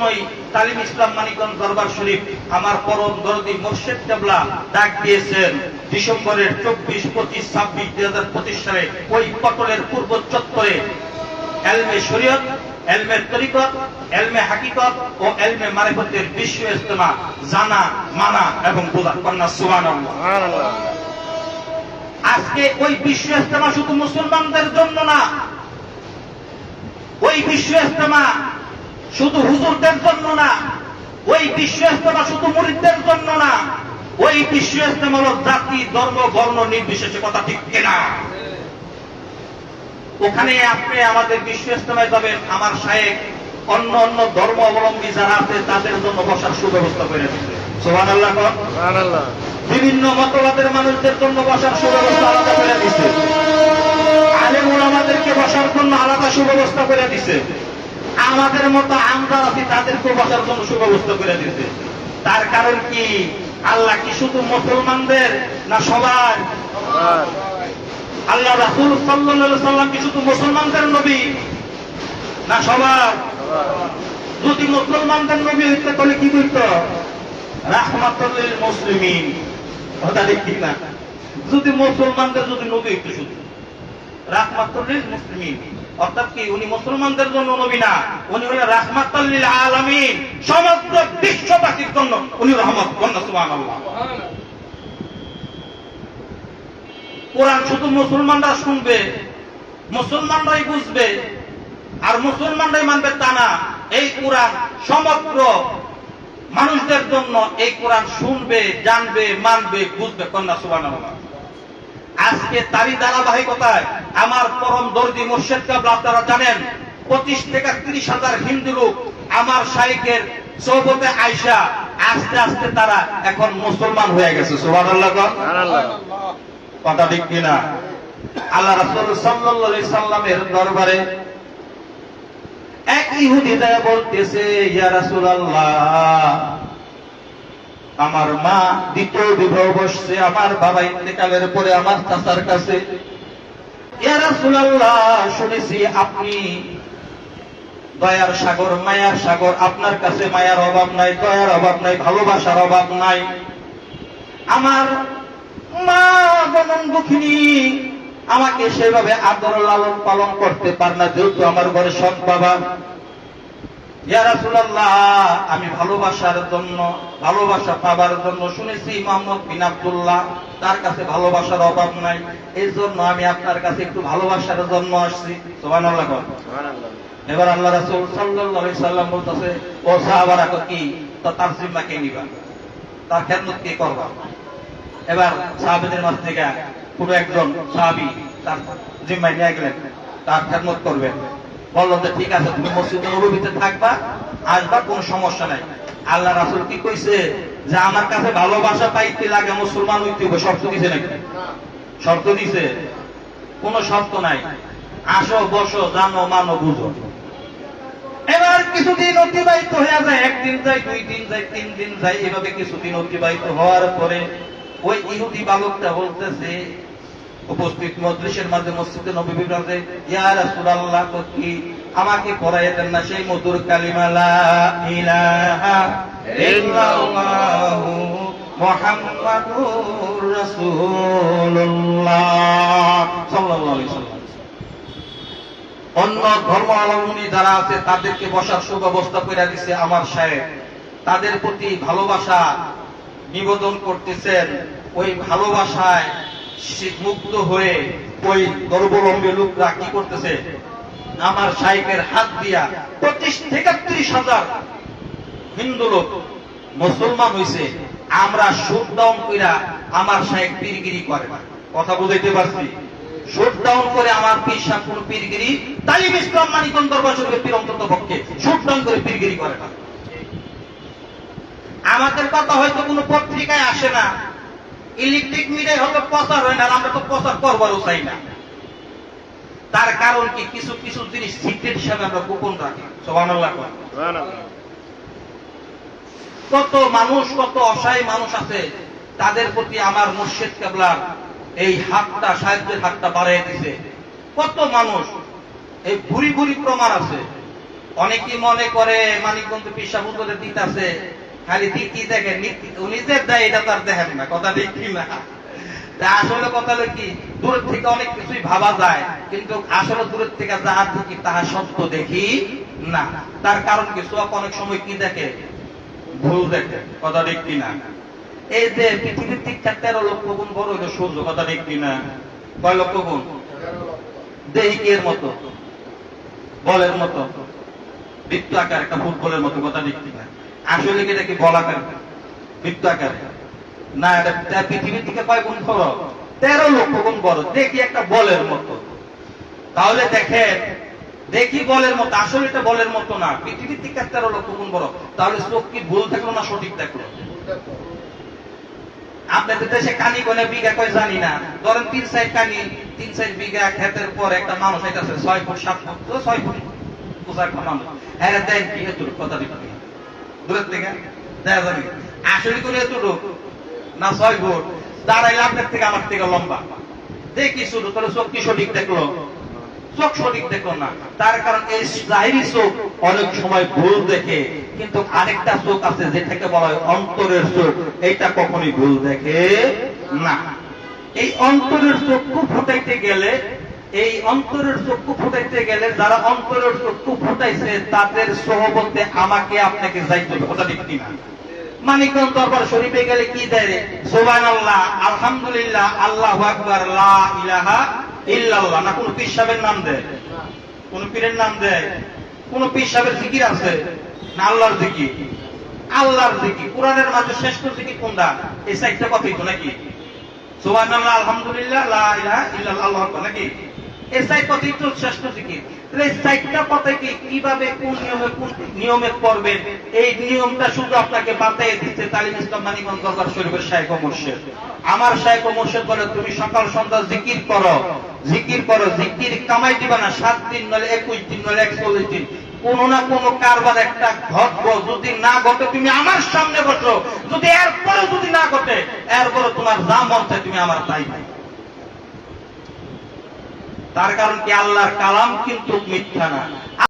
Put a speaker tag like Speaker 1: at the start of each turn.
Speaker 1: জন্যই তালিম ইসলাম মানিকগঞ্জ দরবার শরীফ আমার পরম দরদি মোর্শেদ কেবলা ডাক দিয়েছেন। ডিসেম্বরের চব্বিশ, পঁচিশ, ছাব্বিশ দুই হাজার পঁচিশ সালে ওই পটলের পূর্ব চত্বরে এলমে শরীয়ত, এলমে তরিকত, এলমে হাকিকত ও এলমে মারেফতের বিশ্ব ইস্তেমা জানা, মানা এবং বোঝা কন্যা সুবান আজকে ওই বিশ্ব ইস্তেমা শুধু মুসলমানদের জন্য না, ওই বিশ্ব ইস্তেমা শুধু হুজুরদের জন্য না ওই বিশ্ব ইস্তেমা শুধু মুরিদদের জন্য না ওই বিশ্ব ইস্তেমা হল জাতি ধর্ম বর্ণ নির্বিশেষে কথা ঠিক কিনা। ওখানে আপনি আমাদের বিশ্ব ইস্তেমায় যাবেন আমার শায়েক অন্য অন্য ধর্ম অবলম্বী যারা আছে তাদের জন্য বসার সুব্যবস্থা করে দিচ্ছে সোহান আল্লাহ বিভিন্ন মতবাদের মানুষদের জন্য বসার সুব্যবস্থা আলাদা করে দিছে। আলেম আমাদেরকে বসার জন্য আলাদা সুব্যবস্থা করে দিছে। আমাদের মতো আমরা আছি তাদেরকে বসার জন্য সুব্যবস্থা করে দিছে তার কারণ কি? আল্লাহ কি শুধু মুসলমানদের না সবার? আল্লাহ রাসুল সাল্লাহ সাল্লাম কি শুধু মুসলমানদের নবী না সবার? যদি মুসলমানদের নবী হইতে, তাহলে কি করত? রাহমাতুল্লিল মুসলিমিন। কথা ঠিক না। যদি মুসলমানদের যদি নবী হইতো শুধু। রাহমাতুল্লিল মুসলিমিন। অর্থাৎ কি, উনি মুসলমানদের জন্য নবী না, উনি হলেন রাহমাতুল্লিল আলামিন, সমগ্র বিশ্ববাসীর জন্য উনি রহমত কন্যা সুবহানাল্লাহ। কোরআন শুধু মুসলমানরা শুনবে, মুসলমানরাই বুঝবে, আর মুসলমানরাই মানবে তা না, এই কোরআন সমগ্র মানুষদের জন্য এই কোরআন শুনবে, জানবে, মানবে, বুঝবে কন্যা সুবান আজকে তারই ধারাবাহিকতায় আমার পরম দর্জি মোর্শেদ কাবলা, আপনারা জানেন, পঁচিশ থেকে তিরিশ হাজার হিন্দু লোক আমার শাইকের সৌবতে আয়সা আস্তে আস্তে তারা এখন মুসলমান হয়ে গেছে কথা ঠিক কিনা? আল্লাহ রাসূল আলাইহি সাল্লামের দরবারে এক ইহুদি যায় বলতেছে, ইয়া রাসূলুল্লাহ আমার মা দ্বিতীয় বিবাহ বসছে, আমার বাবা ইন্তেকালের পরে আমার চাচার কাছে। শুনেছি আপনি দয়ার সাগর, মায়ার সাগর, আপনার কাছে মায়ার অভাব নাই, দয়ার অভাব নাই, ভালোবাসার অভাব নাই। আমার মা দুঃখিনী, আমাকে সেভাবে আদর লালন পালন করতে পার না, যেহেতু আমার ঘরে সৎ বাবা। আমি ভালোবাসার জন্য ভালোবাসা পাবার জন্য শুনেছি মোহাম্মদ বিন আব্দুল্লাহ তার কাছে ভালোবাসার অভাব নাই। এই জন্য আমি আপনার কাছে একটু ভালোবাসার জন্য আসছি। কর। এবার আল্লাহ রাসূল আলাইহি সাল্লাম বলতেছে ও সাহাবারা কি? তো তার জিম্মা কে নিবা? তার খেদমত কে করবা? এবার সাহাবিদের মাঝ থেকে কোনো একজন সাহাবি তার জিম্মায় নিয়ে গেলেন তার খেদমত করবেন। বলল যে ঠিক আছে, তুমি মসজিদ নবীতে থাকবা, আসবা, কোনো সমস্যা নাই। আল্লাহ রাসুল কি কইছে? যে আমার কাছে ভালোবাসা পাইতে লাগে মুসলমান হইতে হবে, শর্ত দিছে নাকি? শর্ত দিছে। কোনো শর্ত নাই। আসো, বসো, জানো, মানো, বুঝো। এবার কিছুদিন অতিবাহিত হয়ে যায়, একদিন যায়, দুই দিন যায়, তিন দিন যায়, এভাবে কিছুদিন অতিবাহিত হওয়ার পরে ওই ইহুদি বালকটা বলতেছে উপস্থিত মজলিসের মাঝে মসজিদে নবী বিরাজে ইয়া রাসূলুল্লাহ, তো কি আমাকে পড়াইয়া দেন না সেই মধুর কালিমা? লা ইলাহা ইল্লাল্লাহু মুহাম্মাদুর রাসূলুল্লাহ। সাল্লাল্লাহু আলাইহি অন্য ধর্মাবলম্বী যারা আছে, তাদেরকে বসার সুব্যবস্থা করে দিছে আমার সাহেব। তাদের প্রতি ভালোবাসা নিবেদন করতেছেন। ওই ভালোবাসায় মুগ্ধ হয়ে ওই গর্বলম্বী লোকরা কি করতেছে? আমার সাহেবের হাত দিয়া পঁচিশ থেকে ত্রিশ হাজার হিন্দু লোক, মুসলমান হইছে, আমরা শুট ডাউন কইরা আমার সাহেব পীরগিরি করে কথা বুঝাইতে পারছি? শুট ডাউন করে আমার পীর সাহেব কোন পীরগিরি, তালিম ইসলাম মানিকন দরবার শরীফের পীর অন্তত পক্ষে শুট ডাউন করে পীরগিরি করে আমাদের কথা হয়তো কোনো পত্রিকায় আসে না। ইলেকট্রিক মিডিয়ায় হয়তো প্রচার হয় না আমরা তো প্রচার করবারও চাই না। তার কারণ কি? কিছু কিছু জিনিস সিক্রেট হিসাবে আমরা গোপন রাখি। সোহানুল্লাহ কত মানুষ কত অসহায় মানুষ আছে তাদের প্রতি আমার মুর্শেদ কেবলার এই হাতটা সাহায্যের হাতটা বাড়াই দিছে। কত মানুষ এই ভুরি ভুরি প্রমাণ আছে। অনেকেই মনে করে মানিকগঞ্জ পিসা বুতলে দিতাছে খালি দিকি দেখেন নি- উনি দেয়, এটা তার দেখেন না, কথা ঠিক না আসলে কথা হলো কি দূরের থেকে অনেক কিছুই ভাবা যায়, কিন্তু আসলে দূরের থেকে যাহা দেখি তাহা সত্য দেখি না। তার কারণ কি? চোখ অনেক সময় কি দেখে? ভুল দেখে, কথা কি না এই যে পৃথিবীর থেকে তেরো লক্ষ গুণ বড় হইল সূর্য, কথা কি না কয় লক্ষ গুণ? দেহিকের মতো? বলের মতো? বৃত্ত আকার একটা ফুটবলের মতো, কথা কি না আসলে কি এটা কি বল আকার বৃত্ত আকার না, এটা পৃথিবীর থেকে কয় গুণ বড়? তেরো লক্ষ গুণ বড়। দেখি একটা বলের মতো। তাহলে দেখেন, দেখি বলের মতো। আসলে এটা বলের মতো না। পৃথিবীর থেকে তেরো লক্ষ গুণ বড়। তাহলে চোখ কি ভুল থাকল না সঠিক থাকল? আপনাদের দেশে কানি কোনে বিঘা কয় জানি না। ধরেন তিন সাইড কানি, তিন সাইড বিঘা ক্ষেতের পর একটা মানুষ, এটা ছয় ফুট, সাত ফুট, ছয় ফুট পোশাক মানুষ। হ্যাঁ দেন কি এত কথা দিতে থেকে যাবে আসলে করে এতটুক না ছয় ফুট দাঁড়াইলে আপনার থেকে আমার থেকে লম্বা। দেখি শুধু, তাহলে চোখ সঠিক দেখল? চোখ সঠিক দেখল না। তার কারণ এই জাহিরি চোখ অনেক সময় ভুল দেখে, কিন্তু আরেকটা চোখ আছে যেটাকে বলা হয় অন্তরের চোখ। এইটা কখনই ভুল দেখে না। এই অন্তরের চক্ষু ফুটাইতে গেলে এই অন্তরের চক্ষু ফুটাইতে গেলে যারা অন্তরের চক্ষু ফুটাইছে, তাদের সহবতে আমাকে আপনাকে যাইতে হবে। কথা ঠিক কিনা? মানিকগঞ্জ দরবার শরীফে গেলে কি দেয় রে? সোবান আল্লাহ আলহামদুলিল্লাহ, আল্লাহ আকবার, লা ইলাহা ইল্লাল্লাহ। না, কোন পীর সাহেবের নাম দেয়? কোন পীরের নাম দেয়? কোন পীর সাহেবের জিকির আছে? না, আল্লাহর জিকির। আল্লাহর জিকির। কোরআনের মাঝে শ্রেষ্ঠ জিকির কোনটা এই সাইডটা কথাই তো নাকি? আল্লাহ আলহামদুলিল্লাহ, লা ইলাহা ইল্লাল্লাহ নাকি? এই সাইড তো শ্রেষ্ঠ জিকির তাহলে এই সাইডটা কথা কি? কীভাবে, কোন নিয়মে কোন নিয়মে করবেন? এই নিয়মটা শুধু আপনাকে বাতাই দিচ্ছে তালিম ইসলাম মানিকগঞ্জ দরবার শরীফের শাইখ মুর্শিদ। আমার শাইখ মুর্শিদ বলে, তুমি সকাল সন্ধ্যা জিকির করো জিকির করো, জিকির কামাই দিবা না, সাত দিন নলে একুশ দিন নলে একচল্লিশ দিন। কোন না কোন কারবার একটা ঘটবো, যদি না ঘটে তুমি আমার সামনে বসো। যদি এরপরে যদি না ঘটে এরপরে তোমার যা মন তুমি আমার তাই পাই তার কারণ কি? আল্লাহর কালাম কিন্তু মিথ্যা না।